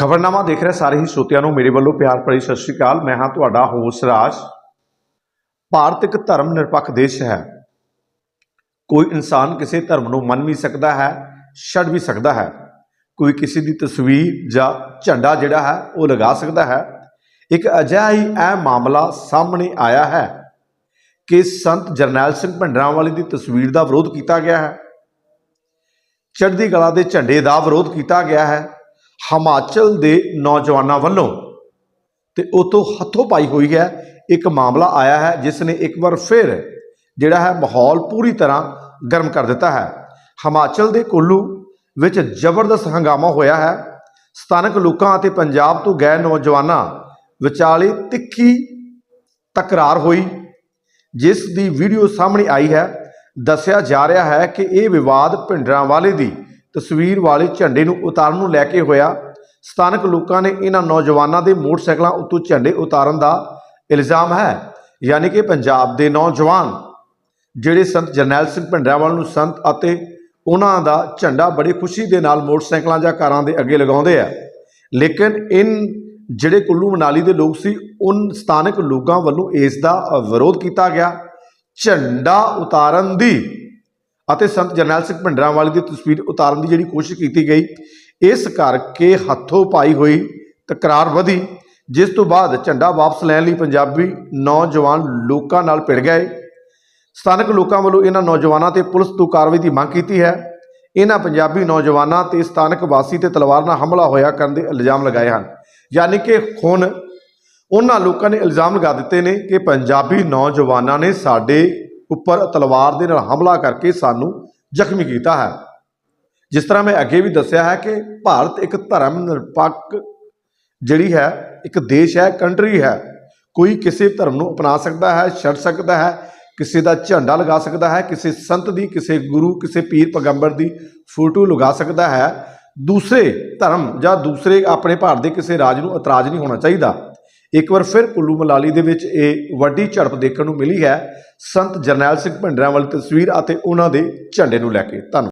ਖਬਰਨਾਮਾ ਦੇਖ ਰਹੇ ਸਾਰੇ ਹੀ ਸਰੋਤਿਆਂ ਨੂੰ ਮੇਰੇ ਵੱਲੋਂ ਪਿਆਰ ਭਰੀ ਸਤਿ ਸ਼੍ਰੀ ਅਕਾਲ। ਮੈਂ ਹਾਂ ਤੁਹਾਡਾ ਹੋਸ਼ ਰਾਜ। ਭਾਰਤ ਇੱਕ ਧਰਮ ਨਿਰਪੱਖ ਦੇਸ਼ ਹੈ। ਕੋਈ ਇਨਸਾਨ ਕਿਸੇ ਧਰਮ ਨੂੰ ਮੰਨ ਵੀ ਸਕਦਾ ਹੈ, ਛੱਡ ਵੀ ਸਕਦਾ ਹੈ। ਕੋਈ ਕਿਸੇ ਦੀ ਤਸਵੀਰ ਜਾਂ ਝੰਡਾ ਜਿਹੜਾ ਹੈ, ਉਹ ਲਗਾ ਸਕਦਾ ਹੈ। ਇੱਕ ਅਜਿਹਾ ਹੀ ਇਹ ਮਾਮਲਾ ਸਾਹਮਣੇ ਆਇਆ ਹੈ ਕਿ ਸੰਤ ਜਰਨੈਲ ਸਿੰਘ ਭਿੰਡਰਾਂਵਾਲੇ ਦੀ ਤਸਵੀਰ ਦਾ ਵਿਰੋਧ ਕੀਤਾ ਗਿਆ ਹੈ। ਚੜ੍ਹਦੀ ਕਲਾ ਦੇ ਝੰਡੇ ਦਾ ਵਿਰੋਧ ਕੀਤਾ ਗਿਆ ਹੈ। ਹਿਮਾਚਲ ਦੇ ਨੌਜਵਾਨਾਂ ਵੱਲੋਂ ਤੇ ਉਹ ਹੱਥੋਂ ਪਾਈ ਹੋਈ ਹੈ, ਇੱਕ ਮਾਮਲਾ ਆਇਆ ਹੈ, ਜਿਸ ਨੇ ਇੱਕ ਵਾਰ ਫਿਰ ਜਿਹੜਾ ਹੈ ਮਾਹੌਲ ਪੂਰੀ ਤਰ੍ਹਾਂ ਗਰਮ ਕਰ ਦਿੱਤਾ ਹੈ। ਹਿਮਾਚਲ ਦੇ ਕੁੱਲੂ ਵਿੱਚ ਜ਼ਬਰਦਸਤ ਹੰਗਾਮਾ ਹੋਇਆ ਹੈ। ਸਥਾਨਕ ਲੋਕਾਂ ਅਤੇ ਪੰਜਾਬ ਤੋਂ ਗਏ ਨੌਜਵਾਨਾਂ ਵਿਚਾਲੇ ਤਿੱਖੀ ਤਕਰਾਰ ਹੋਈ, ਜਿਸ ਦੀ ਵੀਡੀਓ ਸਾਹਮਣੇ ਆਈ ਹੈ। ਦੱਸਿਆ ਜਾ ਰਿਹਾ ਹੈ ਕਿ ਇਹ ਵਿਵਾਦ ਭਿੰਡਰਾਂਵਾਲੇ ਦੀ ਤਸਵੀਰ ਵਾਲੇ ਝੰਡੇ ਨੂੰ ਉਤਾਰਨ ਨੂੰ ਲੈ ਕੇ ਹੋਇਆ ਸਥਾਨਕ ਲੋਕਾਂ ਨੇ ਇਹਨਾਂ ਨੌਜਵਾਨਾਂ ਦੇ ਮੋਟਰਸਾਈਕਲਾਂ ਉੱਤੋਂ ਝੰਡੇ ਉਤਾਰਨ ਦਾ ਇਲਜ਼ਾਮ ਹੈ, ਯਾਨੀ ਕਿ ਪੰਜਾਬ ਦੇ ਨੌਜਵਾਨ ਜਿਹੜੇ ਸੰਤ ਜਰਨੈਲ ਸਿੰਘ ਭਿੰਡਰਾਂਵਾਲੇ ਨੂੰ ਸੰਤ ਅਤੇ ਉਹਨਾਂ ਦਾ ਝੰਡਾ ਬੜੀ ਖੁਸ਼ੀ ਦੇ ਨਾਲ ਮੋਟਰਸਾਈਕਲਾਂ ਜਾਂ ਕਾਰਾਂ ਦੇ ਅੱਗੇ ਲਗਾਉਂਦੇ ਆ। ਲੇਕਿਨ ਇਨ ਜਿਹੜੇ ਕੁੱਲੂ ਮਨਾਲੀ ਦੇ ਲੋਕ ਸੀ, ਉਨ ਸਥਾਨਕ ਲੋਕਾਂ ਵੱਲੋਂ ਇਸ ਦਾ ਵਿਰੋਧ ਕੀਤਾ ਗਿਆ। ਝੰਡਾ ਉਤਾਰਨ ਦੀ ਅਤੇ ਸੰਤ ਜਰਨੈਲ ਸਿੰਘ ਭਿੰਡਰਾਂਵਾਲੇ ਦੀ ਤਸਵੀਰ ਉਤਾਰਨ ਦੀ ਜਿਹੜੀ ਕੋਸ਼ਿਸ਼ ਕੀਤੀ ਗਈ, ਇਸ ਕਰਕੇ ਹੱਥੋਂ ਪਾਈ ਹੋਈ ਤਕਰਾਰ ਵਧੀ, ਜਿਸ ਤੋਂ ਬਾਅਦ ਝੰਡਾ ਵਾਪਸ ਲੈਣ ਲਈ ਪੰਜਾਬੀ ਨੌਜਵਾਨ ਲੋਕਾਂ ਨਾਲ ਭਿੜ ਗਏ। ਸਥਾਨਕ ਲੋਕਾਂ ਵੱਲੋਂ ਇਹਨਾਂ ਨੌਜਵਾਨਾਂ ਤੇ ਪੁਲਿਸ ਤੋਂ ਕਾਰਵਾਈ ਦੀ ਮੰਗ ਕੀਤੀ ਹੈ। ਇਹਨਾਂ ਪੰਜਾਬੀ ਨੌਜਵਾਨਾਂ ਤੇ ਸਥਾਨਕ ਵਾਸੀ ਤੇ ਤਲਵਾਰ ਨਾਲ ਹਮਲਾ ਹੋਇਆ ਕਰਨ ਦੇ ਇਲਜ਼ਾਮ ਲਗਾਏ ਹਨ। ਯਾਨੀ ਕਿ ਹੁਣ ਉਹਨਾਂ ਲੋਕਾਂ ਨੇ ਇਲਜ਼ਾਮ ਲਗਾ ਦਿੱਤੇ ਨੇ ਕਿ ਪੰਜਾਬੀ ਨੌਜਵਾਨਾਂ ਨੇ ਸਾਡੇ ਉੱਪਰ ਤਲਵਾਰ ਦੇ ਨਾਲ ਹਮਲਾ ਕਰਕੇ ਸਾਨੂੰ ਜ਼ਖਮੀ ਕੀਤਾ ਹੈ। ਜਿਸ ਤਰ੍ਹਾਂ ਮੈਂ ਅੱਗੇ ਵੀ ਦੱਸਿਆ ਹੈ ਕਿ ਭਾਰਤ ਇੱਕ ਧਰਮ ਨਿਰਪੱਖ ਜਿਹੜੀ ਹੈ, ਇੱਕ ਦੇਸ਼ ਹੈ, ਕੰਟਰੀ ਹੈ। ਕੋਈ ਕਿਸੇ ਧਰਮ ਨੂੰ ਅਪਣਾ ਸਕਦਾ ਹੈ, ਛੱਡ ਸਕਦਾ ਹੈ, ਕਿਸੇ ਦਾ ਝੰਡਾ ਲਗਾ ਸਕਦਾ ਹੈ, ਕਿਸੇ ਸੰਤ ਦੀ, ਕਿਸੇ ਗੁਰੂ, ਕਿਸੇ ਪੀਰ ਪੈਗੰਬਰ ਦੀ ਫੋਟੋ ਲਗਾ ਸਕਦਾ ਹੈ। ਦੂਸਰੇ ਧਰਮ ਜਾਂ ਦੂਸਰੇ ਆਪਣੇ ਭਾਰਤ ਦੇ ਕਿਸੇ ਰਾਜ ਨੂੰ ਇਤਰਾਜ਼ ਨਹੀਂ ਹੋਣਾ ਚਾਹੀਦਾ। ਇੱਕ ਵਾਰ ਫਿਰ ਕੁੱਲੂ ਮਲਾਲੀ ਦੇ ਵਿੱਚ ਇਹ ਵੱਡੀ ਝੜਪ ਦੇਖਣ ਨੂੰ ਮਿਲੀ ਹੈ। ਸੰਤ ਜਰਨੈਲ ਸਿੰਘ ਭਿੰਡਰਾਂ ਵਾਲੀ ਤਸਵੀਰ ਅਤੇ ਉਹਨਾਂ ਦੇ ਝੰਡੇ ਨੂੰ ਲੈ ਕੇ। ਧੰਨਵਾਦ।